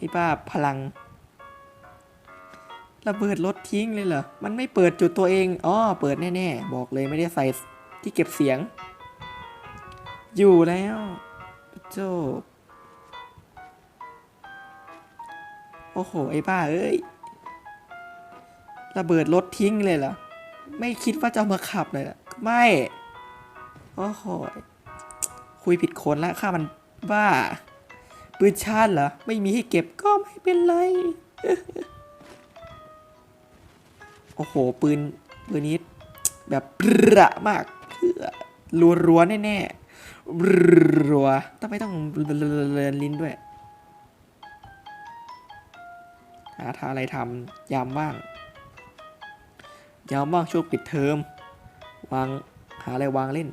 ไอ้บ้าพลัง ระเบิดรถทิ้งเลยเหรอ มันไม่เปิดจุดตัวเอง อ๋อ เปิดแน่ๆ บอกเลยไม่ได้ใส่ที่เก็บเสียง อยู่แล้วโจบโอ้โห ไอ้บ้า เอ้ย ระเบิดรถทิ้งเลยเหรอ ไม่คิดว่าจะเอามาขับเลยเหรอไม่ โอ้โห คุยผิดคนละข้ามันบ้า ปืนชาติเหรอ ไม่มีให้เก็บก็ไม่เป็นไร โอ้โห ปืน ปืนนี้แบบระมากรัวรัวๆแน่ๆรัวต้องไม่ต้องเลียนลิ้นด้วย หาทาอะไรทำยามว่าง ยามว่างช่วงปิดเทอม วาง หาอะไรวางเล่น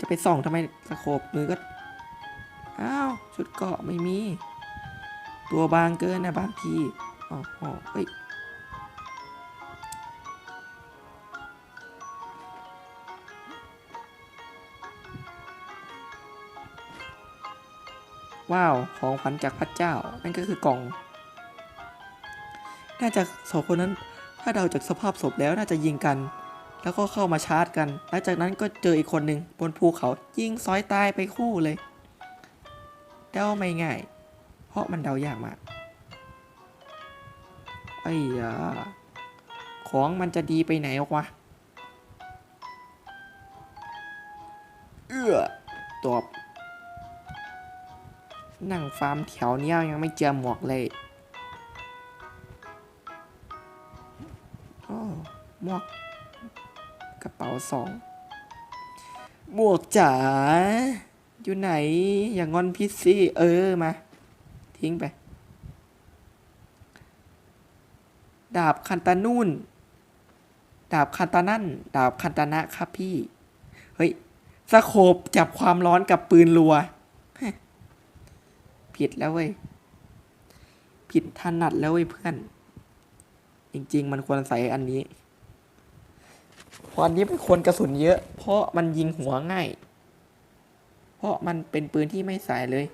จะไปส่องทำไมสโคบมือก็ อ้าวชุดเกาะไม่มี ตัวบางเกินนะบางทีอ๋ออ๋อเฮ้ยว้าวของขวัญจากพระเจ้า นั่นก็คือกล่อง น่าจะสองคนนั้น ถ้าเดาจากสภาพศพแล้วน่าจะยิงกัน แล้วก็เข้ามาชาร์จกันหลังจากนั้นก็เจออีกคนหนึ่งบนภูเขายิงซ้อยตายไปคู่เลย เดาไม่ง่าย เพราะมันเดายากมากไอ้ยาของมันจะดีไปไหนวะเอื้อตอบนั่งฟาร์มแถวเนี้ยยังไม่เจอหมวกเลยโอ้หมวก กระเป๋าสองหมวกจ๋า อยู่ไหน อย่างอนพิซซี่เออมา ทิ้งไป ดาบคันตานุ่น ดาบคันตานั่น ดาบคันตานะครับพี่ เฮ้ยสโคบจับความร้อนกับปืนรัว ผิดแล้วเว้ย ผิดถนัดแล้วเว้ยเพื่อน จริง ๆ มันควรใส่อันนี้เพราะอันนี้เป็นคนกระสุนเยอะ เพราะมันยิงหัวง่าย เพราะมันเป็นปืนที่ไม่ใส่เลย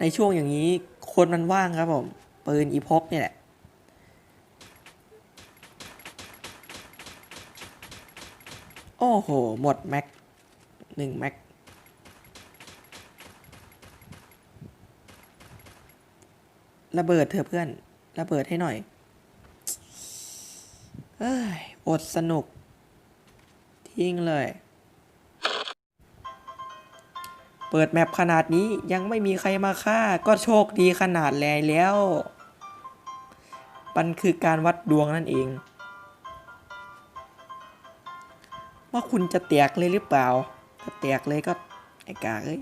ในช่วงอย่างนี้คนมันว่างครับผม ปืนอีพกเนี่ยแหละโอ้โห หมดแม็กหนึ่งแม็ก ระเบิดเถอะเพื่อน ระเบิดให้หน่อย เอ้ย อดสนุก ทิ้งเลย เปิดแมปขนาดนี้ยังไม่มีใครมาฆ่า ก็โชคดีขนาดแลแล้ว มันคือการวัดดวงนั่นเอง ว่าคุณจะแตกเลยหรือเปล่า ถ้าแตกเลยก็ไอ้กาเอ้ย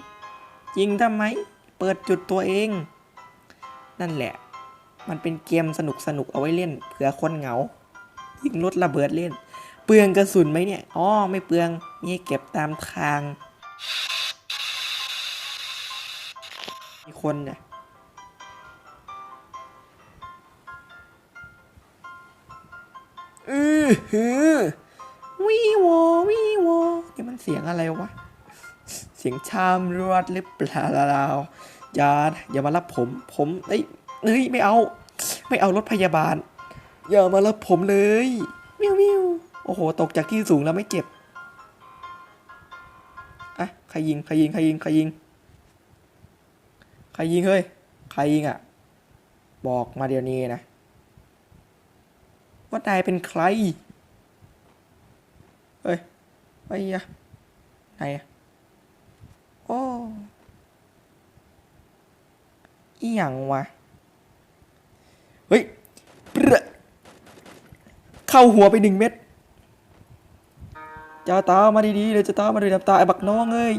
ยิงทำไม เปิดจุดตัวเอง นั่นแหละ มันเป็นเกมสนุกสนุกๆเอาไว้เล่นเผื่อคนเหงา ยิงรถระเบิดเล่น เปลืองกระสุนไหมเนี่ย อ๋อ ไม่เปลืองมีให้เก็บตามทางีคนเนี่ยอือหือวีโววีโวนี่มันเสียงอะไรวะ เสียงชามรวดหรือเปล่าอย่าอย่ามารับผม ผมเอ้ยเฮ้ยไม่เอา ไม่เอารถพยาบาล อย่ามารับผมเลยวิววิวโอ้โห ตกจากที่สูงแล้วไม่เจ็บอะใครยิงใครยิงใครยิงใครยิง รยิงเฮ้ย ใครยิงอะ บอกมาเดี๋ยวนี้นะ ว่านายเป็นใคร เฮ้ยไอ้ยะไหนอะโอ้อีหยังวะ เฮ้ยเปรอะเข้าหัวไปหนึ่งเม็ดจะตามาดีๆเลยจะตามมาด้วยน้ำตาไอ้บักน้องเอ้ย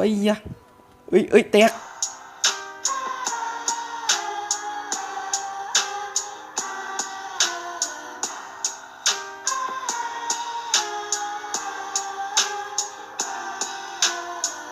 เฮ้ยยะ